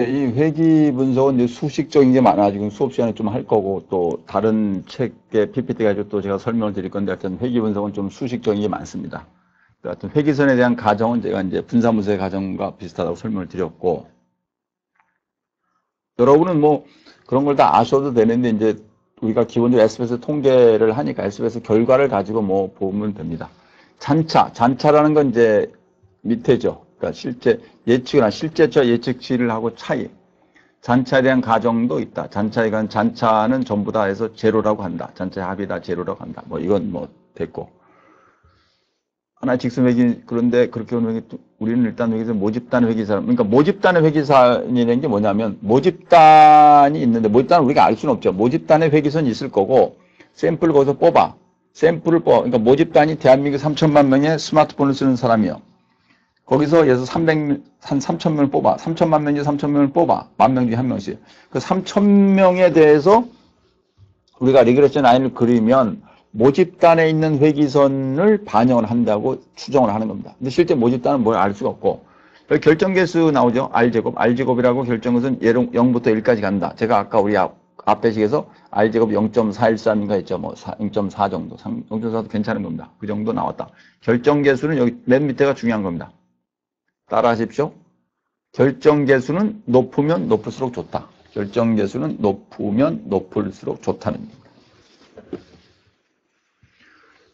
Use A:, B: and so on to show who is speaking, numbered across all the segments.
A: 이 회기 분석은 이제 수식적인 게 많아 지금 수업 시간에 좀 할 거고 또 다른 책의 PPT 가지고 또 제가 설명을 드릴 건데 하여튼 회기 분석은 좀 수식적인 게 많습니다. 하여튼 회기선에 대한 가정은 제가 이제 분사무소의 가정과 비슷하다고 설명을 드렸고 여러분은 뭐 그런 걸 다 아셔도 되는데 이제 우리가 기본적으로 SBS 통계를 하니까 SBS 결과를 가지고 뭐 보면 됩니다. 잔차, 잔차라는 건 이제 밑에죠. 그러니까 실제 예측이나 실제차 예측치를 하고 차이. 잔차에 대한 가정도 있다. 잔차에 관 잔차는 전부 다 해서 제로라고 한다. 잔차의 합이 다 제로라고 한다. 뭐 이건 뭐 됐고. 하나의 직선 회기 그런데 그렇게 보면 우리는 일단 회기사 모집단 회기사 그러니까 모집단의 회기사이라는 게 뭐냐면 모집단이 있는데 모집단은 우리가 알 수는 없죠. 모집단의 회기선이 있을 거고 샘플을 거기서 뽑아 샘플을 뽑아 그러니까 모집단이 대한민국 3천만 명의 스마트폰을 쓰는 사람이요. 거기서 예서 300, 한 3천 명을 뽑아. 3천만 명 중에 3천 명을 뽑아. 만 명 중에 한 명씩. 그 3천 명에 대해서 우리가 리그레션 라인을 그리면 모집단에 있는 회기선을 반영을 한다고 추정을 하는 겁니다. 근데 실제 모집단은 뭘 알 수가 없고 여기 결정계수 나오죠. R제곱. R제곱이라고 결정것은 0부터 1까지 간다. 제가 아까 우리 앞, 앞배식에서 R제곱 0.413인가 했죠. 뭐 0.4 정도. 0.4도 괜찮은 겁니다. 그 정도 나왔다. 결정계수는 여기 맨 밑에가 중요한 겁니다. 따라 하십시오. 결정계수는 높으면 높을수록 좋다. 결정계수는 높으면 높을수록 좋다는 겁니다.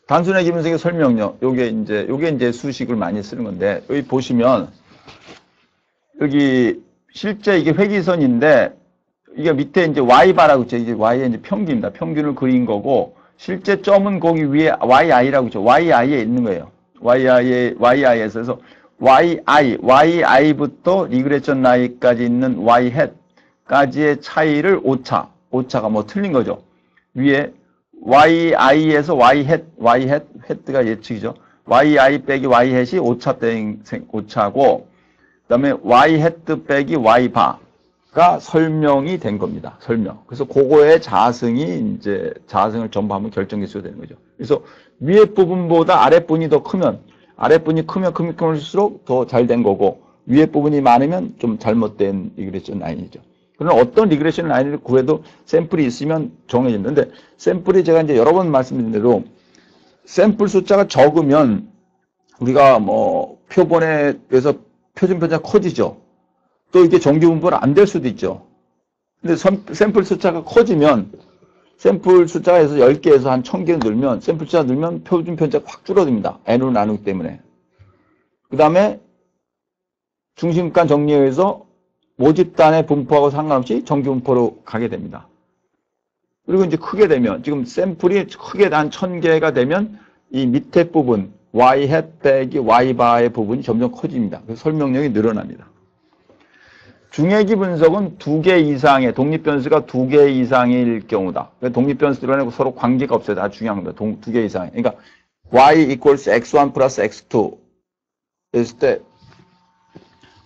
A: 단순의 기분석의 설명요. 요게 이제, 요게 이제 수식을 많이 쓰는 건데, 여기 보시면, 여기 실제 이게 회기선인데, 이게 밑에 이제 Y바라고 있죠. 이게 Y의 이제 평균입니다. 평균을 그린 거고, 실제 점은 거기 위에 YI라고 있죠. YI에 있는 거예요. YI에, YI에서. YI, YI부터 리그레션 라인까지 있는 Y 햇까지의 차이를 오차, 오차가 뭐 틀린 거죠. 위에 YI에서 Y 햇, Y 햇, 햇가 예측이죠. YI 빼기 Y 햇이 오차 땡, 오차고, 그 다음에 Y 햇 빼기 Y 바가 설명이 된 겁니다. 설명. 그래서 그거의 자승이 이제 자승을 전부 하면 결정계수가 되는 거죠. 그래서 위에 부분보다 아랫 부분이 더 크면, 아랫 부분이 크면 크면 클수록 더 잘 된 거고, 위에 부분이 많으면 좀 잘못된 리그레션 라인이죠. 그러나 어떤 리그레션 라인을 구해도 샘플이 있으면 정해진는데 샘플이 제가 이제 여러 번 말씀드린 대로 샘플 숫자가 적으면 우리가 뭐 표본에 의해서 표준 편차가 커지죠. 또 이게 정규 분포가 안될 수도 있죠. 근데 샘플 숫자가 커지면 샘플 숫자에서 10개에서 한 1000개 늘면 샘플 숫자 늘면 표준 편차가 확 줄어듭니다. n으로 나누기 때문에. 그 다음에 중심간 정리에 의해서 모집단의 분포하고 상관없이 정규 분포로 가게 됩니다. 그리고 이제 크게 되면 지금 샘플이 크게 한 1000개가 되면 이 밑에 부분 y 햇 빼기 y 바의 부분이 점점 커집니다. 그래서 설명력이 늘어납니다. 중액기 분석은 두 개 이상의 독립 변수가 두 개 이상일 경우다. 독립 변수들은 서로 관계가 없어요. 다 중요한 겁니다. 두 개 이상. 그러니까 y equals x1 플러스 x2 했을 때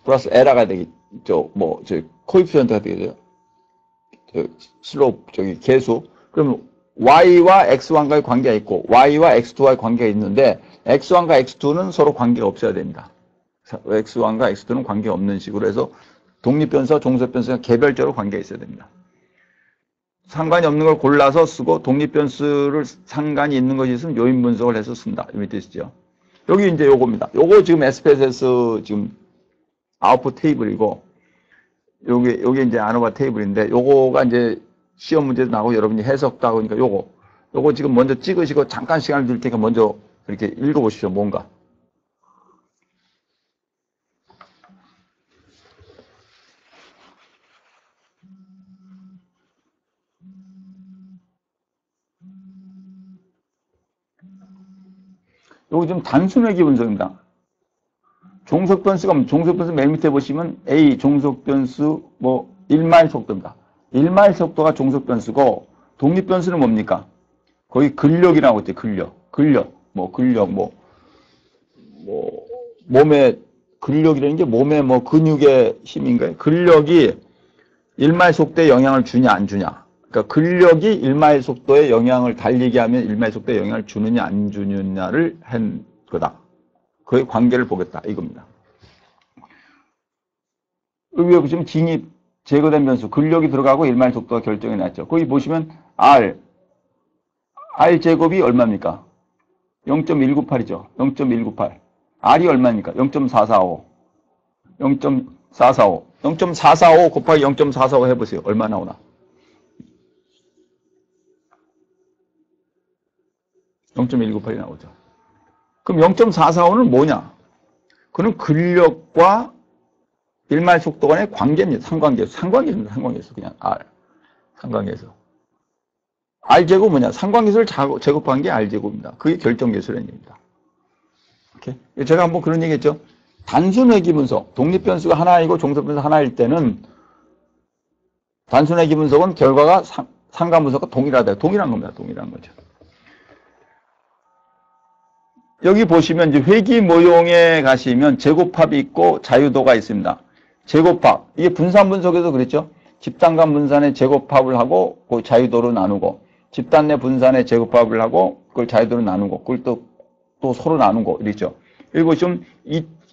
A: 플러스 에라가 되겠죠. 뭐, 저, 코이피션트가 되겠죠. 저, 슬롭, 저기, 개수. 그러면 y와 x1과의 관계가 있고, y와 x2와의 관계가 있는데, x1과 x2는 서로 관계가 없어야 됩니다. x1과 x2는 관계가 없는 식으로 해서, 독립변수와 종속변수가 개별적으로 관계가 있어야 됩니다. 상관이 없는 걸 골라서 쓰고, 독립변수를 상관이 있는 것이 있으면 요인 분석을 해서 쓴다. 이 있죠. 여기 이제 요겁니다. 요거 지금 SPSS 지금 아웃풋 테이블이고 요게 요게 이제 아노바 테이블인데 요거가 이제 시험 문제도 나오고 여러분이 해석도 하고 그러니까 요거 요거 지금 먼저 찍으시고 잠깐 시간을 드릴 테니까 먼저 이렇게 읽어보십시오 뭔가 요거 지금 단순회기 분석입니다. 종속 변수가 종속 변수 맨 밑에 보시면 A 종속 변수 뭐 1마일 속도입니다. 1마일 속도가 종속 변수고 독립 변수는 뭡니까? 거기 근력이라고 있죠. 근력. 근력. 뭐 근력 뭐 뭐 몸의 근력이라는 게 몸의 뭐 근육의 힘인가요? 근력이 1마일 속도에 영향을 주냐 안 주냐. 그러니까 근력이 1마일 속도에 영향을 달리게 하면 1마일 속도에 영향을 주느냐 안 주느냐를 한 거다. 그의 관계를 보겠다 이겁니다. 여기 보시면 진입, 제거된 변수, 근력이 들어가고 일말 속도가 결정이 났죠. 거기 보시면 R, R 제곱이 얼마입니까? 0.198이죠. 0.198. R이 얼마입니까? 0.445. 0.445. 0.445 곱하기 0.445 해보세요. 얼마 나오나? 0.198이 나오죠. 그럼 0.445는 뭐냐? 그는 근력과 일말 속도 간의 관계입니다. 상관계수. 상관계수입니다. 상관계수. 그냥 R. 상관계수. R제곱 뭐냐? 상관계수를 제곱한 게 R제곱입니다. 그게 결정계수라는 얘기입니다. 이렇게. 제가 한번 그런 얘기 했죠. 단순 회귀분석, 독립변수가 하나이고 종속변수 하나일 때는 단순 회귀분석은 결과가 상, 상관분석과 동일하다. 동일한 겁니다. 동일한 거죠. 여기 보시면 이제 회귀 모형에 가시면 제곱합이 있고 자유도가 있습니다. 제곱합. 이게 분산 분석에도 그랬죠. 집단 간 분산의 제곱합을 하고 그 자유도로 나누고 집단 내 분산의 제곱합을 하고 그걸 자유도로 나누고 그걸 또, 또 서로 나누고 이랬죠. 여기 보시면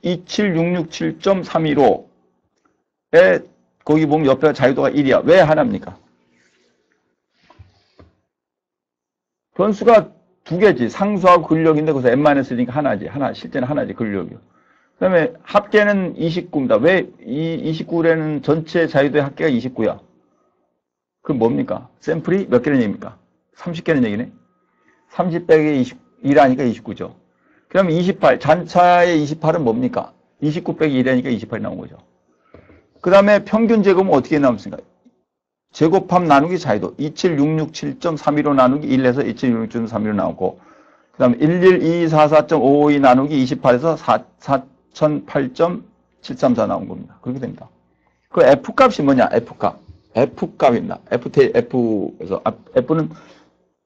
A: 276.315에 거기 보면 옆에 자유도가 1이야. 왜 하나입니까? 변수가 두 개지. 상수하고 근력인데 그래서 n-1니까 하나지. 하나. 실제는 하나지. 근력이. 그 다음에 합계는 29입니다. 왜 이 29에는 전체 자유도의 합계가 29야? 그럼 뭡니까? 샘플이 몇 개는 얘기입니까? 30개는 얘기네. 30 빼기 21하니까 29죠. 그럼 28, 잔차의 28은 뭡니까? 29 빼기 1이니까 28이 나온 거죠. 그 다음에 평균 제곱은 어떻게 나옵니까? 제곱합 나누기 자유도 27667.31로 나누기 1에서 27667.31로 나오고 그 다음에 112244.552 나누기 28에서 4008.734 나온 겁니다. 그렇게 됩니다. 그 F값이 뭐냐? F값. F값입니다. F, F에서 F는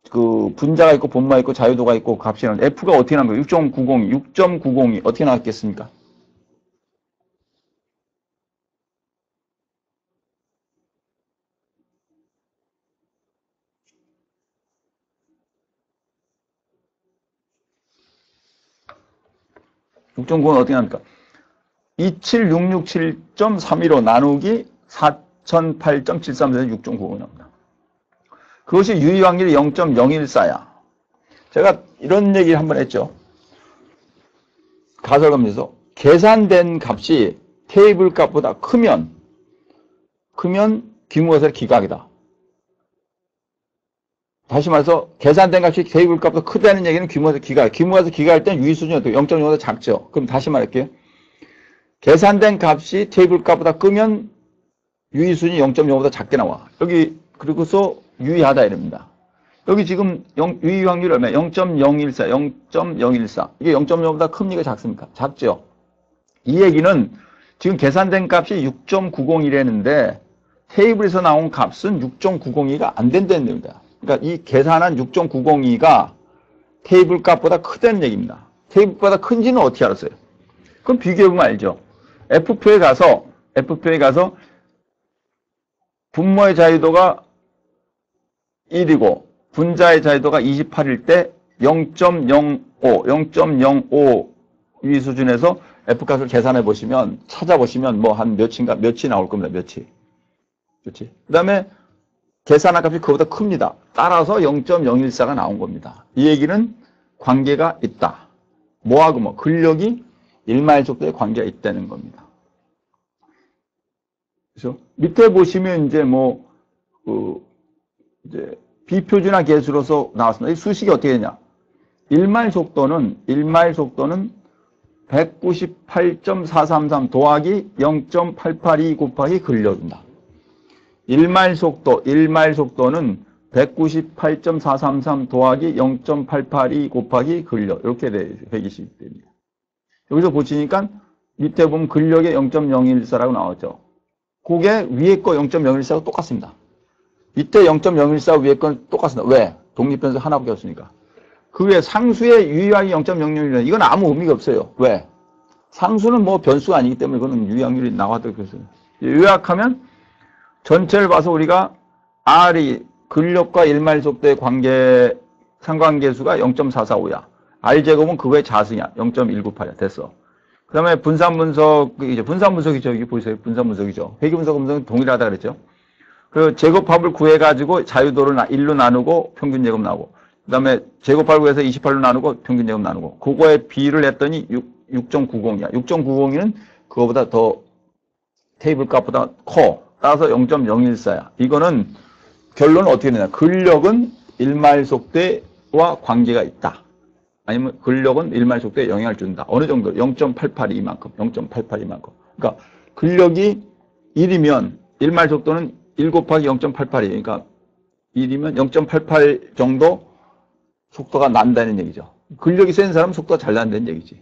A: 그 분자가 있고 분모가 있고 자유도가 있고 값이 나는데 F가 어떻게 나온 거예요? 6.902, 6.902 어떻게 나왔겠습니까? 6.9는 어떻게 합니까? 27667.315 나누기 4008.734에서 6.9가 나옵니다. 그것이 유의 확률이 0.014야. 제가 이런 얘기를 한번 했죠. 가설검에서 계산된 값이 테이블 값보다 크면 크면 기무가설 기각이다. 다시 말해서 계산된 값이 테이블 값보다 크다는 얘기는 규모에서 기가. 규모에서 기가할 땐 유의 수준이 어떻게 0.5보다 작죠. 그럼 다시 말할게요. 계산된 값이 테이블 값보다 크면 유의 수준이 0.5보다 작게 나와. 여기 그리고서 유의하다 이럽니다. 여기 지금 유의 확률이 얼마야? 0.014, 0.014. 이게 0.0보다 큽니까? 작습니까? 작죠. 이 얘기는 지금 계산된 값이 6.901이랬는데 테이블에서 나온 값은 6.902가 안 된다는 겁니다. 그러니까 이 계산한 6.902가 테이블 값보다 크다는 얘기입니다. 테이블보다 큰지는 어떻게 알았어요? 그럼 비교해보면 알죠. F표에 가서 F표에 가서 분모의 자유도가 1이고 분자의 자유도가 28일 때 0.05, 0.05 위 수준에서 F값을 계산해 보시면 찾아보시면 뭐 한 몇인가 몇이 나올 겁니다. 몇이. 그렇지? 그 다음에 계산한 값이 그보다 큽니다. 따라서 0.014가 나온 겁니다. 이 얘기는 관계가 있다. 뭐하고 뭐 근력이 1마일 속도의 관계가 있다는 겁니다. 그래서 밑에 보시면 이제 뭐, 그, 이제 비표준화 계수로서 나왔습니다. 이 수식이 어떻게 되냐. 1마일 속도는, 1마일 속도는 198.433 더하기 0.882 곱하기 근력입니다. 1마일 속도, 1마일 속도는 198.433 더하기 0.882 곱하기 근력 이렇게 돼, 120 됩니다. 여기서 보시니까 밑에 보면 근력의 0.014라고 나왔죠. 그게 위에 거 0.014가 똑같습니다. 밑에 0.014 위에 건 똑같습니다. 왜? 독립변수 하나밖에 없으니까. 그 외에 상수의 유의항이 0.001이라 이건 아무 의미가 없어요. 왜? 상수는 뭐 변수가 아니기 때문에 그거는 유의항률이 나왔다고 했어요. 요약하면 전체를 봐서 우리가 R이 근력과 일말 속도의 관계 상관계수가 0.445야. R제곱은 그거의 자승이야. 0.198이야. 됐어. 그 그다음에 분산 분석 이제 분산 분석이죠. 여기 보세요. 분산 분석이죠. 회귀 분석 분석은 동일하다 그랬죠. 그 제곱합을 구해 가지고 자유도를 1로 나누고 평균 제곱 나오고 그 다음에 제곱합을 구해서 28로 나누고 평균 제곱 나누고 그거에 비를 했더니 6, 6.90이야. 6.902는 그거보다 더 테이블 값보다 커. 따라서 0.014야. 이거는 결론은 어떻게 되냐. 근력은 일말 속도와 관계가 있다. 아니면 근력은 일말 속도에 영향을 준다. 어느 정도? 0.88 이만큼. 0.88 이만큼. 그러니까 근력이 1이면 일말 속도는 1 곱하기 0.88이에요. 그러니까 1이면 0.88 정도 속도가 난다는 얘기죠. 근력이 센 사람은 속도가 잘 난다는 얘기지.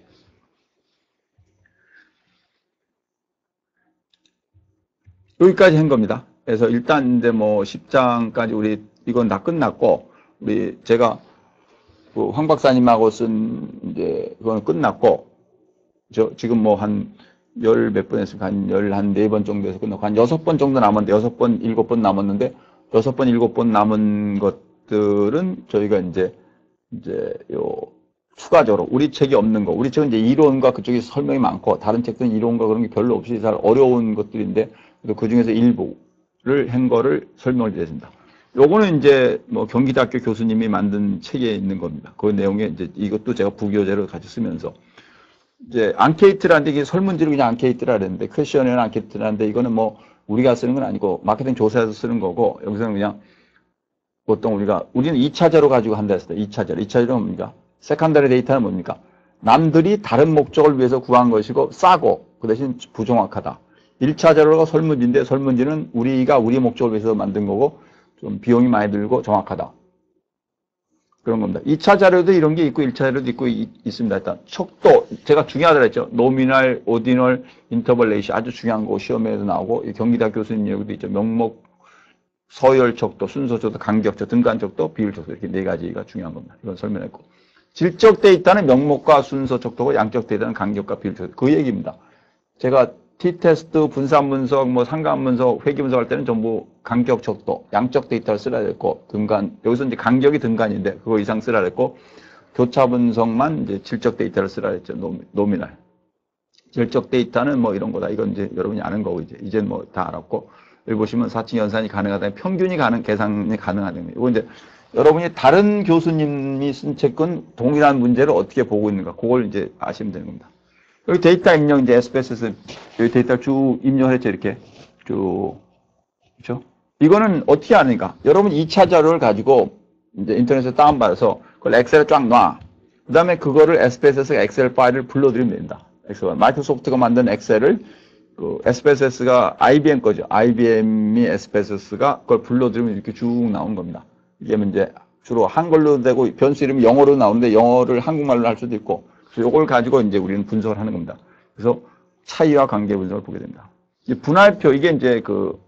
A: 여기까지 한 겁니다. 그래서 일단 이제 뭐 10장까지 우리 이건 다 끝났고 우리 제가 그 황 박사님하고 쓴 이제 그거는 끝났고 저 지금 뭐 한 열 몇 번 했으니까 한 열 한 네 번 정도 해서 끝났고 한 여섯 번 정도 남았는데 여섯 번 일곱 번 남았는데 여섯 번 일곱 번 남은 것들은 저희가 이제 이제 요 추가적으로 우리 책이 없는 거 우리 책은 이제 이론과 그쪽에 설명이 많고 다른 책들은 이론과 그런 게 별로 없이 잘 어려운 것들인데 그 중에서 일부를 한 거를 설명을 드렸습니다. 요거는 이제 뭐 경기대학교 교수님이 만든 책에 있는 겁니다. 그 내용에 이제 이것도 제가 부교재로 같이 쓰면서 이제 앙케이트라는데 이게 설문지를 그냥 앙케이트라 그랬는데 퀘션에는 앙케이트라는데 이거는 뭐 우리가 쓰는 건 아니고 마케팅 조사에서 쓰는 거고 여기서는 그냥 보통 우리가 우리는 2차제로 가지고 한다 했을 때 2차제로 2차제로 뭡니까? 세컨더리 데이터는 뭡니까? 남들이 다른 목적을 위해서 구한 것이고 싸고 그 대신 부정확하다. 1차 자료가 설문지인데 설문지는 우리가 우리 목적을 위해서 만든 거고 좀 비용이 많이 들고 정확하다. 그런 겁니다. 2차 자료도 이런 게 있고 1차 자료도 있고 이, 있습니다. 일단 척도 제가 중요하다고 했죠. 노미널, 오디널, 인터벌 레이시 아주 중요한 거 시험에도 나오고 경기대 교수님 여기도 있죠. 명목, 서열 척도, 순서 척도, 간격 척도, 등간 척도, 비율 척도 이렇게 네 가지가 중요한 겁니다. 이건 설명했고 질적 데이터는 명목과 순서 척도고 양적 데이터는 간격과 비율 척도 그 얘기입니다. 제가 T테스트, 분산 분석, 뭐 상관 분석, 회귀 분석 할 때는 전부 간격 척도, 양적 데이터를 쓰라 됐고 등간 여기서 이제 간격이 등간인데 그거 이상 쓰라 됐고 교차 분석만 이제 질적 데이터를 쓰라 했죠. 노미날. 질적 데이터는 뭐 이런 거다. 이건 이제 여러분이 아는 거고 이제 이제 뭐 다 알았고 여기 보시면 사칭 연산이 가능하다. 평균이 가능 계산이 가능하다는 거예요. 이거 이제 여러분이 다른 교수님이 쓴 책은 동일한 문제를 어떻게 보고 있는가 그걸 이제 아시면 되는 겁니다. 여기 데이터 입력 이제 SPSS 여기 데이터 쭉 입력했죠 이렇게 쭉 그렇죠? 이거는 어떻게 하는가? 여러분 2차 자료를 가지고 이제 인터넷에 다운받아서 그걸 엑셀에 쫙 놔. 그 다음에 그거를 SPSS 엑셀 파일을 불러들이면 된다. 엑셀 마이크로소프트가 만든 엑셀을 그 SPSS가 IBM 거죠. IBM이 SPSS가 그걸 불러들이면 이렇게 쭉 나온 겁니다. 이게 이제 주로 한글로 되고 변수 이름이 영어로 나오는데 영어를 한국말로 할 수도 있고 이걸 가지고 이제 우리는 분석을 하는 겁니다. 그래서 차이와 관계 분석을 보게 됩니다. 분할표 이게 이제 그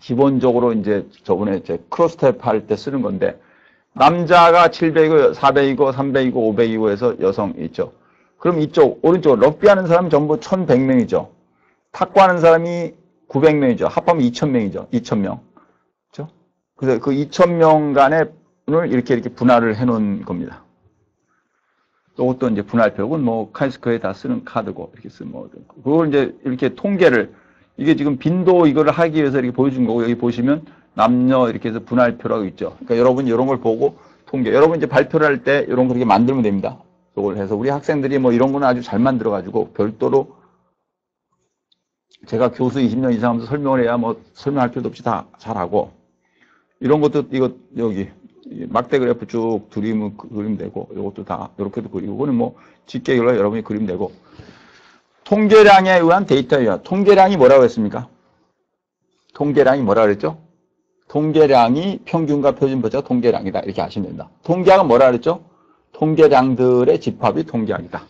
A: 기본적으로 이제 저번에 제 크로스텝 할 때 쓰는 건데 남자가 700이고 400이고 300이고 500이고 해서 여성 있죠. 그럼 이쪽 오른쪽 럭비 하는 사람이 전부 1100명이죠. 탁구 하는 사람이 900명이죠. 합하면 2000명이죠. 2000명. 그렇죠? 그래서 그 2000명 간의 을 이렇게 이렇게 분할을 해 놓은 겁니다. 이것도 이제 분할표는 뭐 카이스커에 다 쓰는 카드고 이렇게 쓰면 뭐 그걸 이제 이렇게 통계를 이게 지금 빈도 이거를 하기 위해서 이렇게 보여준 거고 여기 보시면 남녀 이렇게 해서 분할표라고 있죠. 그러니까 여러분이 이런 걸 보고 통계 여러분 이제 발표를 할 때 이런 거 그렇게 만들면 됩니다. 이걸 해서 우리 학생들이 뭐 이런 거는 아주 잘 만들어 가지고 별도로 제가 교수 20년 이상 하면서 설명을 해야 뭐 설명할 필요도 없이 다 잘하고 이런 것도 이거 여기 막대 그래프 쭉 그리면 그림 되고 이것도 다 이렇게도 그리고 그거는 뭐 집계결로 여러분이 그림 되고 통계량에 의한 데이터예요. 통계량이 뭐라고 했습니까? 통계량이 뭐라 그랬죠? 통계량이 평균과 표준보자 통계량이다. 이렇게 아시면 된다. 통계학은 뭐라 그랬죠? 통계량들의 집합이 통계학이다.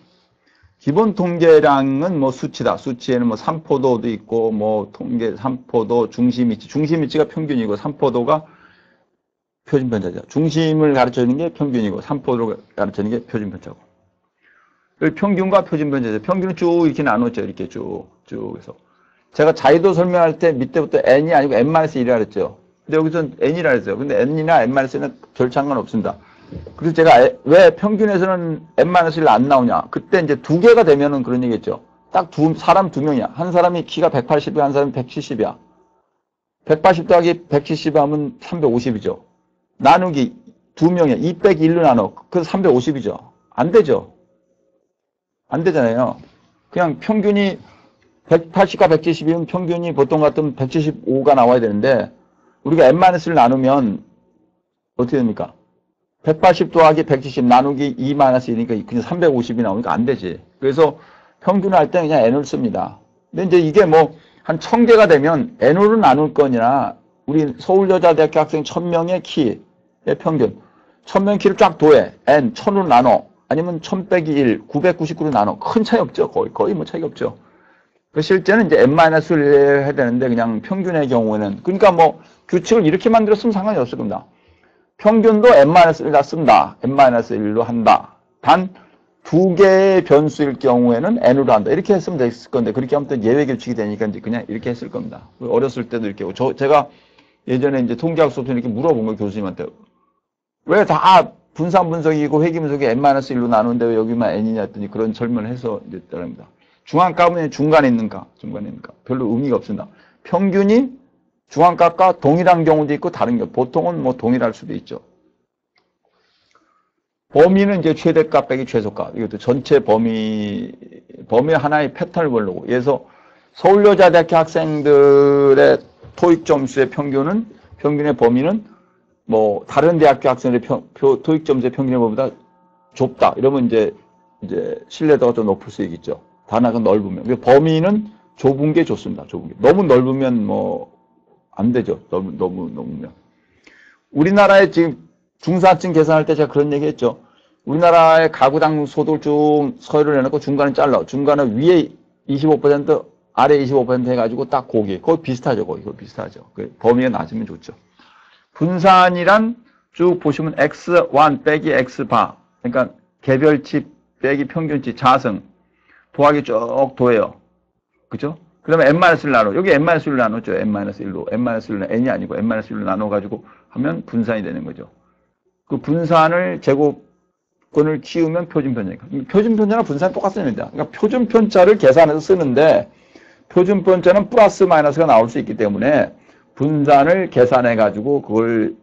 A: 기본 통계량은 뭐 수치다. 수치에는 뭐 삼포도도 있고 뭐 통계 삼포도 중심 위치. 중심 위치가 평균이고 삼포도가 표준 편차죠. 중심을 가르쳐주는 게 평균이고 삼포를 가르쳐주는 게 표준 편차고. 평균과 표준 편차죠. 평균은 쭉 이렇게 나눴죠. 이렇게 쭉, 쭉 해서. 제가 자유도 설명할 때 밑에부터 n이 아니고 n-1이라 그랬죠. 근데 여기서 n이라 그랬어요. 근데 n이나 n-1는 별 상관 없습니다. 그래서 제가 에- 왜 평균에서는 n-1이 안 나오냐. 그때 이제 두 개가 되면은 그런 얘기겠죠. 딱 두, 사람 두 명이야. 한 사람이 키가 180이야, 한 사람이 170이야. 180 더하기 170 하면 350이죠. 나누기 두 명이야. 2 빼기 1로 나눠. 그래서 350이죠. 안 되죠. 안 되잖아요. 그냥 평균이 180과 170이면 평균이 보통 같으면 175가 나와야 되는데 우리가 n-를 나누면 어떻게 됩니까? 180 더하기 170 나누기 2-1이니까 그냥 350이 나오니까 안 되지. 그래서 평균할 때 그냥 n을 씁니다. 근데 이제 이게 뭐 한 1000개가 되면 n으로 나눌 거냐 우리 서울여자대학교 학생 1000명의 키 의 평균 1000명 키를 쫙 도해 n 1000으로 나눠 아니면 1000 빼기 1 999로 나눠 큰 차이 없죠. 거의 거의 뭐 차이가 없죠. 그 실제는 이제 n-1을 해야 되는데 그냥 평균의 경우에는 그러니까 뭐 규칙을 이렇게 만들었으면 상관이 없을 겁니다. 평균도 n-1다 쓴다. n-1로 한다. 단 두 개의 변수일 경우에는 n으로 한다. 이렇게 했으면 됐을 건데 그렇게 하면 또 예외 규칙이 되니까 이제 그냥 이렇게 했을 겁니다. 어렸을 때도 이렇게 저 제가 예전에 이제 통계학 수업 때 이렇게 물어본 거 교수님한테 왜 다 분산 분석이고 회귀 분석이 n-1로 나누는데 왜 여기만 n이냐 했더니 그런 설명을 해서 이제 따릅니다. 중앙값은 중간에 있는가? 중간에 있는가? 별로 의미가 없습니다. 평균이 중앙값과 동일한 경우도 있고 다른 경우. 보통은 뭐 동일할 수도 있죠. 범위는 이제 최대값 빼기 최소값. 이것도 전체 범위, 범위 하나의 패턴을 보려고. 그래서 서울여자대학교 학생들의 토익 점수의 평균은, 평균의 범위는 뭐 다른 대학교 학생들의 평, 표, 토익 점수의 평균의 범위보다 좁다. 이러면 이제, 이제 신뢰도가 좀 높을 수 있겠죠. 단학은 넓으면. 그 범위는 좁은 게 좋습니다. 좁은 게. 너무 넓으면 뭐, 안 되죠. 너무, 너무, 넓으면. 우리나라에 지금 중산층 계산할 때 제가 그런 얘기 했죠. 우리나라의 가구당 소득을 쭉 서열을 해놓고 중간은 잘라. 중간은 위에 25%, 아래 25% 해가지고 딱 고기. 거의 비슷하죠. 거의. 거의 비슷하죠. 그 범위가 낮으면 좋죠. 분산이란 쭉 보시면 x1 빼기 x바. 그러니까 개별치 빼기 평균치 자승. 도하기 쭉 도해요. 그죠? 그 다음에 n-1을 나눠. 여기 n-1로 나눴죠. n-1로. n-1로, n이 아니고 n-1로 나눠가지고 하면 분산이 되는 거죠. 그 분산을 제곱권을 키우면 표준편차니까. 표준편차나 분산이 똑같습니다. 그러니까 표준편차를 계산해서 쓰는데 표준편차는 플러스 마이너스가 나올 수 있기 때문에 분산을 계산해 가지고 그걸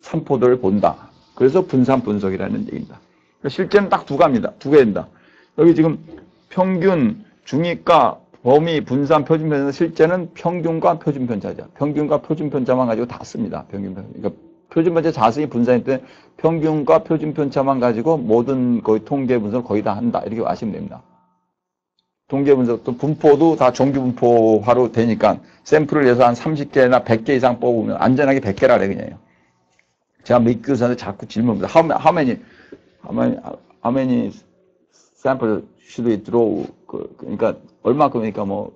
A: 산포도를 본다. 그래서 분산 분석이라는 얘기입니다. 그러니까 실제는 딱 두 가입니다. 두 개입니다. 여기 지금 평균, 중위가, 범위, 분산, 표준편차 실제는 평균과 표준편차죠. 평균과 표준편차만 가지고 다 씁니다. 평균편. 그러니까 표준편차 자세히 분산일 때 평균과 표준편차만 가지고 모든 거의 통계 분석을 거의 다 한다. 이렇게 아시면 됩니다. 통계 분석도 분포도 다 정규 분포화로 되니까 샘플을 해서 한 30개나 100개 이상 뽑으면 안전하게 100개라 그래 그냥. 제가 몇 교사한테 자꾸 질문합니다. How, how many, how many, how many sample should we draw? 그, 그러니까 얼마큼이니까 뭐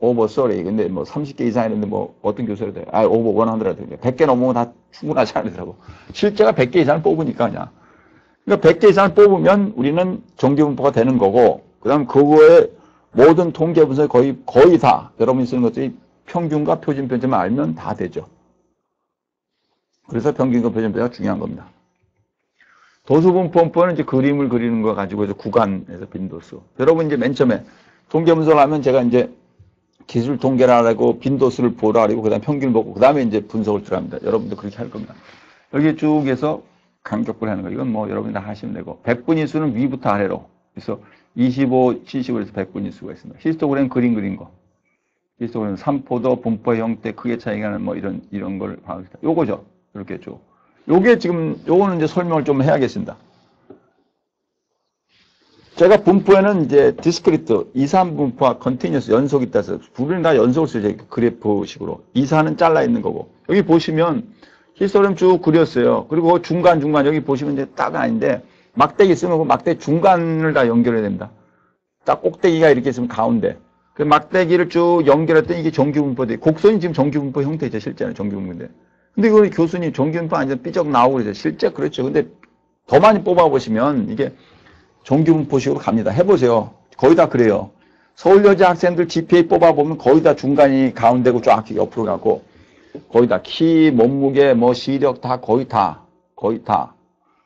A: over 30. 근데 뭐 30개 이상 했는데 뭐 어떤 교수를 돼? 아, over 100. 100개 넘으면 다 충분하지 않더라고. 실제가 100개 이상 뽑으니까 그냥. 그러니까 100개 이상 뽑으면 우리는 정규 분포가 되는 거고 그 다음 그거에 모든 통계 분석이 거의, 거의 다 여러분이 쓰는 것들이 평균과 표준 편차만 알면 다 되죠. 그래서 평균과 표준 편차가 중요한 겁니다. 도수분포는 이제 그림을 그리는 거 가지고 이제 구간에서 빈도수. 여러분 이제 맨 처음에 통계 분석을 하면 제가 이제 기술 통계를 하고 빈도수를 보라 그리고 그다음 평균을 보고 그다음에 이제 분석을 들어갑니다. 여러분도 그렇게 할 겁니다. 여기 쭉 해서 간격분 하는 거 이건 뭐 여러분이 다 하시면 되고 백분위 수는 위부터 아래로 그래서 25, 70으로 해서 백분위 수가 있습니다. 히스토그램 그림 그린 거. 히스토그램 3포도 분포 형태 크게 차이가 나는 뭐 이런 이런 걸 봐봅시다. 요거죠. 이렇게 쭉. 요게 지금 요거는 이제 설명을 좀 해야겠습니다. 제가 분포에는 이제 디스크리트, 이산 분포와 컨티뉴스 연속이 있다서 둘은 다 연속을 쓰죠. 그래프식으로. 이산은 잘라 있는 거고. 여기 보시면 히스토그램 쭉 그렸어요. 그리고 중간중간 여기 보시면 이제 딱 아닌데 막대기 쓰면 그 막대 중간을 다 연결해야 됩니다. 딱 꼭대기가 이렇게 있으면 가운데. 그 막대기를 쭉 연결했더니 이게 정규분포돼. 곡선이 지금 정규분포 형태죠. 실제는 정규분포인데. 근데 이거 교수님 정규분포 아니면 삐쩍 나오고 그러죠. 실제 그렇죠. 근데 더 많이 뽑아보시면 이게 정규분포식으로 갑니다. 해보세요. 거의 다 그래요. 서울여대 학생들 GPA 뽑아보면 거의 다 중간이 가운데고 쫙 옆으로 가고 거의 다 키, 몸무게, 뭐 시력 다 거의 다 거의 다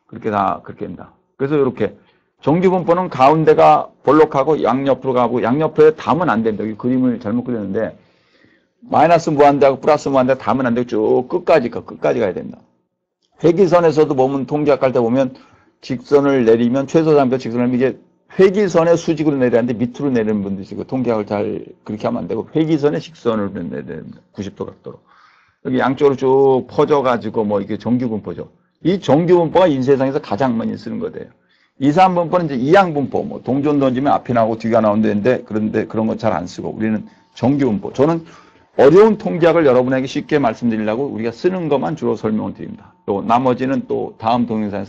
A: 그렇게 다 그렇게 된다. 그래서 이렇게 정규분포는 가운데가 볼록하고 양옆으로 가고 양옆에 담은 안 된다. 이 그림을 잘못 그렸는데 마이너스 무한대하고 플러스 무한대 담은 안 되고 쭉 끝까지 가 끝까지 가야 된다. 회기선에서도 보면 통계학 할 때 보면 직선을 내리면 최소 장표 직선을 이게 회기선의 수직으로 내려야 하는데 밑으로 내리는 분도 있고 통계학을 잘 그렇게 하면 안 되고 회기선의 직선으로 됩니다. 90도 각도로. 여기 양쪽으로 쭉 퍼져 가지고 뭐 이게 정규분포죠. 이 정규분포가 인쇄상에서 가장 많이 쓰는 거대요. 이산분포는 이제 이항분포, 뭐 동전 던지면 앞이 나오고 뒤가 나오는데 그런데 그런 거잘안 쓰고 우리는 정규분포. 저는 어려운 통계학을 여러분에게 쉽게 말씀드리려고 우리가 쓰는 것만 주로 설명을 드립니다. 또 나머지는 또 다음 동영상에서